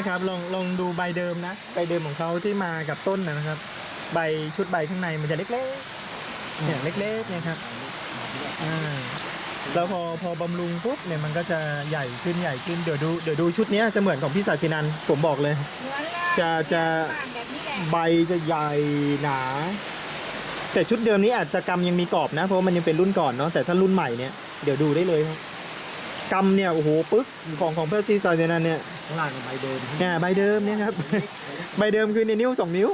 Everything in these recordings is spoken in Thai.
เนี่ยครับลองลองดูใบเดิมนะใบเดิมของเขาที่มากับต้นนะครับ ใบชุดใบข้างในมันจะเล็กๆเนี่ยเล็กๆเนี่ยครับอ่าแล้วพอพอบำรุงปุ๊บเนี่ยมันก็จะใหญ่ขึ้นใหญ่ขึ้นเดี๋ยวดูเดี๋ยวดูชุดเนี้ยจะเหมือนของพี่ศาสินันผมบอกเลย เหมือนเลยจะจะ แบบนี้แหละใบจะใหญ่หนา แต่ชุดเดิมนี้อาจจะกำยังมีกรอบนะ เพราะว่ามันยังเป็นรุ่นก่อนเนาะแต่ถ้ารุ่นใหม่เนี่ยเดี๋ยวดูได้เลยครับกำเนี่ยโอ้โหปึ๊กของของเพื่อซีซอยเจนันเนี่ย ข้างล่างเป็นใบเดิมเนี่ยใบเดิมเนี่ยครับ ใบเดิมคือในนิ้วสองนิ้ว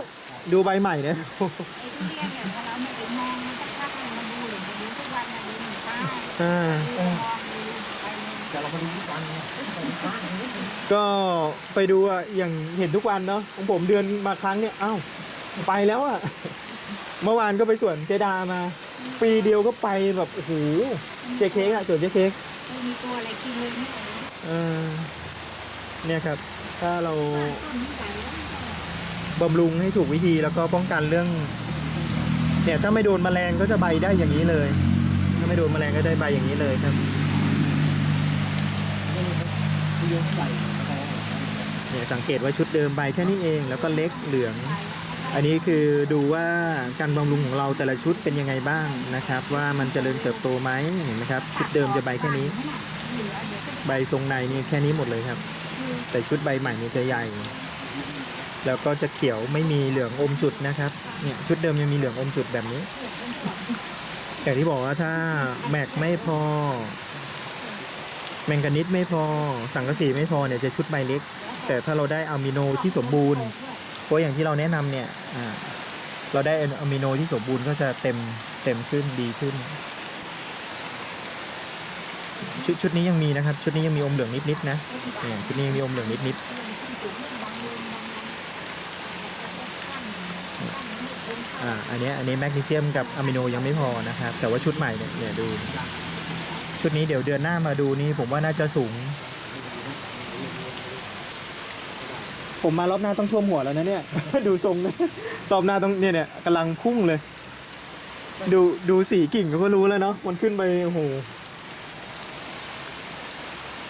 ดูใบใหม่เนี่ยไอ้ทุเรียนเนี่ยพอเราไม่ได้มองมันสักพักหนึ่งมันดูเลยมันดูทุกวันนะดูหนึ่งป้ายอ่าดูมองดูไปเลยแต่เรามาดูทุกวันไงก็ไปดูอะอย่างเห็นทุกวันเนาะของผมเดือนมาครั้งเนี่ยอ้าวไปแล้วอะเมื่อวานก็ไปสวนเจดามา ปีเดียวก็ไปแบบโอ้โหเจ๊เค้กอะสวนเจ๊เค้กไม่มีตัวอะไรกินเลยนี่เออ เนี่ยครับ ถ้าเราบำรุงให้ถูกวิธีแล้วก็ป้องกันเรื่องเนี่ยถ้าไม่โดนแมลงก็จะใบได้อย่างนี้เลย ถ้าไม่โดนแมลงก็ได้ใบอย่างนี้เลยครับเลี้ยงใหญ่เนี่ยสังเกตว่าชุดเดิมใบแค่นี้เอง แล้วก็เล็กเหลือง อันนี้คือดูว่าการบำรุงของเราแต่ละชุดเป็นยังไงบ้างนะครับ ว่ามันจเจริญเติบโตไหมเห็นไหมครับ ชุดเดิมจะใบแค่นี้ ใบทรงในนี่แค่นี้หมดเลยครับ แต่ชุดใบใหม่นี่จะใหญ่ แล้วก็จะเขียวไม่มีเหลืองอมจุดนะครับ เนี่ยชุดเดิมยังมีเหลืองอมจุดแบบนี้อย่างที่บอกว่าถ้าแม็กไม่พอ แมงกานิสไม่พอ สังกะสีไม่พอเนี่ยจะชุดใบเล็ก แต่ถ้าเราได้อะมิโนที่สมบูรณ์เพราะอย่างที่เราแนะนำเนี่ยเราได้อะมิโนที่สมบูรณ์ก็จะเต็มเต็มขึ้นดีขึ้น ชุดชุดนี้ยังมีนะครับ ชุดนี้ยังมีอมเหลืองนิดๆนะเนี่ยชุดนี้ยังมีอมเหลืองนิดๆอ่าอันนี้อันนี้แมกนีเซียมกับอะมิโนยังไม่พอนะครับ แต่ว่าชุดใหม่เนี่ยเนี่ยดู ชุดนี้เดี๋ยวเดือนหน้ามาดูนี่ผมว่าน่าจะสูง ผมมารอบหน้าต้องท่วมหัวแล้วนะเนี่ย ดูทรงนะรอบหน้าต้องเนี่ยเนี่ยกำลังพุ่งเลย ดูดูสีกิ่งก็รู้แล้วเนาะมันขึ้นไปโอ้โห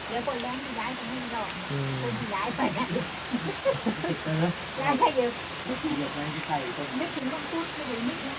เดี๋ยวคนแรงที่ย้ายจะไม่ดอกอืมคนที่ย้ายไปนะย้ายแค่เดียวเลี้ยงไว้ที่ใส่ต้นนึกถึงต้องพูดไม่ถึงนึกถึง